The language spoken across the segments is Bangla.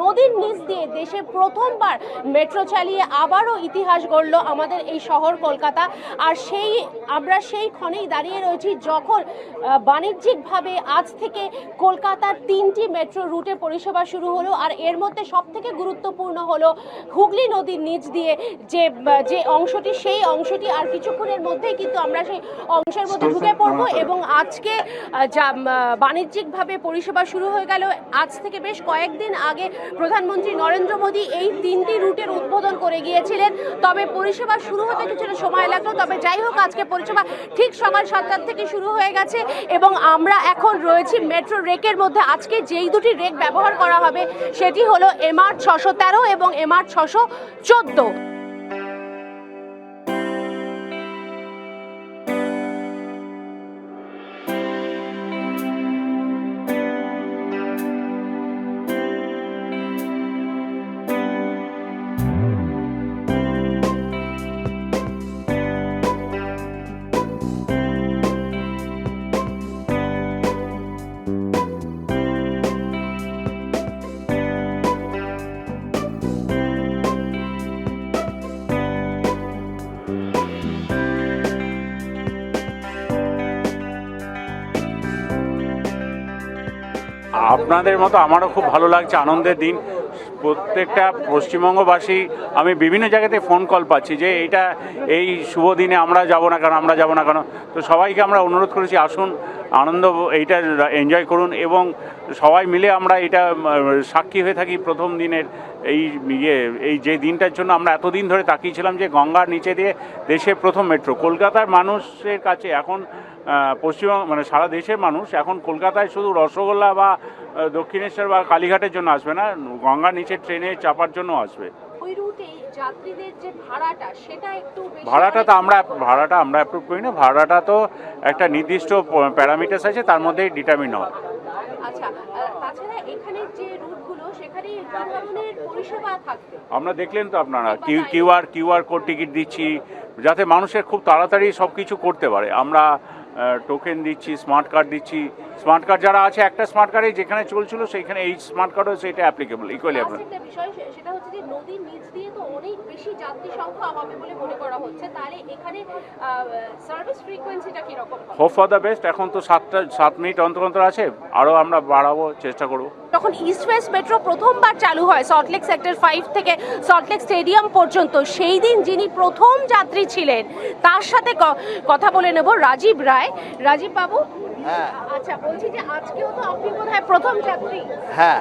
নদীর নিচ দিয়ে দেশে প্রথমবার মেট্রো চালিয়ে আবারও ইতিহাস গড়ল আমাদের এই শহর কলকাতা। আর সেই আমরা সেই ক্ষণেই দাঁড়িয়ে রয়েছি যখন বাণিজ্যিকভাবে আজ থেকে কলকাতার তিনটি মেট্রো রুটে পরিষেবা শুরু হলো। আর এর মধ্যে সব থেকে গুরুত্বপূর্ণ হলো হুগলি নদীর নিচ দিয়ে যে যে অংশটি সেই অংশটি। আর কিছুক্ষণের মধ্যেই কিন্তু আমরা সেই অংশের মধ্যে ঢুকে পড়ব এবং আজকে যা বাণিজ্যিকভাবে পরিষেবা শুরু হয়ে গেল। আজ থেকে বেশ কয়েকদিন আগে প্রধানমন্ত্রী নরেন্দ্র মোদী এই তিনটি রুটের উদ্বোধন করে গিয়েছিলেন। তবে পরিষেবা শুরু হতে কিছুটা সময় লাগল। তবে যাই হোক, আজকে পরিষেবা ঠিক সকাল সাতটার থেকে শুরু হয়ে গেছে এবং আমরা এখন রয়েছি মেট্রো রেকের মধ্যে। আজকে যেই দুটি রেক ব্যবহার করা হবে, সেটি হলো এমআর ছশো তেরো এবং এমআর ছশো চোদ্দ। thank you আপনাদের মতো আমারও খুব ভালো লাগছে, আনন্দের দিন। প্রত্যেকটা পশ্চিমবঙ্গবাসী, আমি বিভিন্ন জায়গাতে ফোন কল পাচ্ছি যে এইটা, এই শুভ দিনে আমরা যাব না কেন, আমরা যাব না কেন। তো সবাইকে আমরা অনুরোধ করেছি, আসুন, আনন্দ, এইটা এনজয় করুন এবং সবাই মিলে আমরা এটা সাক্ষী হয়ে থাকি প্রথম দিনের এই ইয়ে এই যে দিনটার জন্য আমরা এতদিন ধরে তাকিয়েছিলাম যে গঙ্গার নিচে দিয়ে দেশের প্রথম মেট্রো। কলকাতার মানুষের কাছে এখন পশ্চিমবঙ্গ মানে সারা দেশের মানুষ এখন কলকাতায় শুধু রসগোল্লা বা দক্ষিণেশ্বর বা কালীঘাটের জন্য আসবে না গঙ্গার নিচে ট্রেনে চাপার জন্য আসবে। ভাড়াটা তো আমরা ভাড়াটা আমরা অ্যাপ্রুভ করি না ভাড়াটা তো একটা নির্দিষ্ট প্যারামিটার্স আছে তার মধ্যেই ডিটারমিন হয়। আচ্ছা আর তাছাড়া এখানে যে রুটগুলো সেখানে কি ধরনের পরিষেবা থাকবে আমরা দেখলেন তো আপনারা Q QR QR code ticket দিচ্ছি যাতে মানুষের খুব তাড়াতাড়ি সব কিছু করতে পারে। আমরা টোকেন দিচ্ছি স্মার্ট কার্ড দিচ্ছি। স্মার্ট কার্ড যারা আছে একটা স্মার্ট কার্ডে যেখানে চলছিল সেইখানে এই স্মার্ট কার্ডও সেটা অ্যাপ্লিকেবল ইকুয়ালি আপনার বিষয় সেটা হচ্ছে যে নদীর নিচ দিয়ে তো অনেক বেশি যাত্রী সংখ্যা হবে বলে মনে করা হচ্ছে। তাহলে এখানে সার্ভিস ফ্রিকোয়েন্সিটা কীরকম হবে? হোপ ফর দ্য বেস্ট এখন তো সাতটা সাত মিনিট অন্তর অন্তর আছে আরও আমরা বাড়াবো চেষ্টা করব। যখন ইস্ট ওয়েস্ট মেট্রো প্রথমবার চালু হয় সল্টলেক সেক্টর ফাইভ থেকে সল্টলেক স্টেডিয়াম পর্যন্ত। সেই দিন যিনি প্রথম যাত্রী ছিলেন তার সাথে কথা বলে নেব রাজীব রায়। রাজীব বাবু? হ্যাঁ। আচ্ছা বলছি যে আজকেও তো আপনি বোধহয় প্রথম যাত্রী। হ্যাঁ।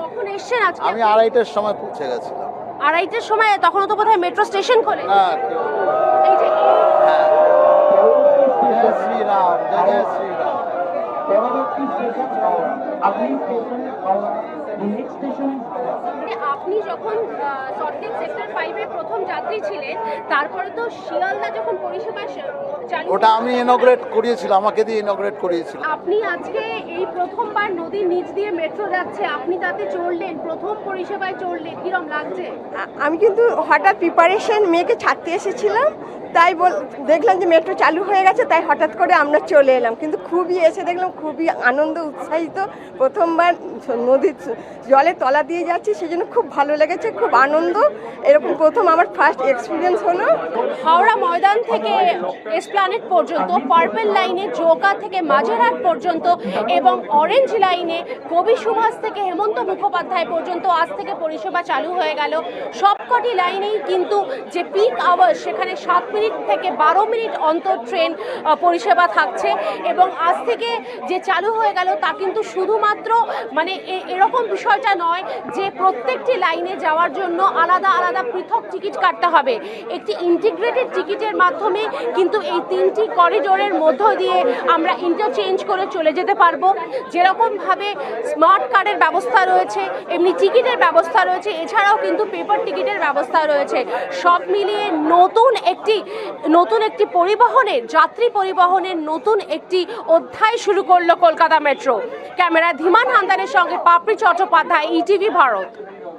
কখন এসছেন আজকে? আমি আড়াইটার সময় পৌঁছে গেছিলাম। আড়াইটের সময় তখনও তো বোধহয় মেট্রো স্টেশন খোলে। না আপনি স্টেশনে নেক্সট স্টেশন আপনি যখন সল্টলেক সেক্টর ফাইভে প্রথম যাত্রী ছিলেন তারপরে তো শিয়ালদা যখন পরিষেবা ওটা আমি ইনগ্রেট করিয়েছিলাম আমাকে দিয়ে ইনগ্রেট করিয়েছিল আপনি আজকে এই প্রথমবার নদীর নিচ দিয়ে মেট্রো যাচ্ছে আপনি তাতে চড়লেন প্রথম পরিষেবায় চড়লেন কিরম লাগছে? আমি কিন্তু হঠাৎ প্রিপারেশন মেয়েকে ছাড়তে এসেছিলাম তাই বল, দেখলাম যে মেট্রো চালু হয়ে গেছে, তাই হঠাৎ করে আমরা চলে এলাম। কিন্তু খুবই এসে দেখলাম খুবই আনন্দ, উৎসাহিত। প্রথমবার নদীর জলে তলা দিয়ে যাচ্ছি সেই জন্য খুব ভালো লেগেছে, খুব আনন্দ। এরকম প্রথম আমার ফার্স্ট এক্সপিরিয়েন্স হলো। হাওড়া ময়দান থেকে এসপ্লানেট পর্যন্ত পার্পেল লাইনে চৌকা থেকে মাঝেরহাট পর্যন্ত এবং অরেঞ্জ লাইনে কবি সুভাষ থেকে হেমন্ত মুখোপাধ্যায় পর্যন্ত আজ থেকে পরিষেবা চালু হয়ে গেল। সবকটি লাইনেই কিন্তু যে পিক আওয়ার সেখানে সাত থেকে বারো মিনিট অন্তর ট্রেন পরিষেবা থাকছে এবং আজ থেকে যে চালু হয়ে গেল তা কিন্তু শুধুমাত্র মানে এরকম বিষয়টা নয় যে প্রত্যেকটি লাইনে যাওয়ার জন্য আলাদা আলাদা পৃথক টিকিট কাটতে হবে। একটি ইন্টিগ্রেটেড টিকিটের মাধ্যমে কিন্তু এই তিনটি করিডোরের মধ্য দিয়ে আমরা ইন্টারচেঞ্জ করে চলে যেতে পারব। যেরকমভাবে স্মার্ট কার্ডের ব্যবস্থা রয়েছে, এমনি টিকিটের ব্যবস্থা রয়েছে, এছাড়াও কিন্তু পেপার টিকিটের ব্যবস্থা রয়েছে। সব মিলিয়ে নতুন একটি নতুন একটি পরিবহনের যাত্রী পরিবহনের নতুন একটি অধ্যায় শুরু করল কলকাতা মেট্রো। ক্যামেরা ধীমান হান্দানের সঙ্গে পাপড়ি চট্টোপাধ্যায়, ইটিভি ভারত।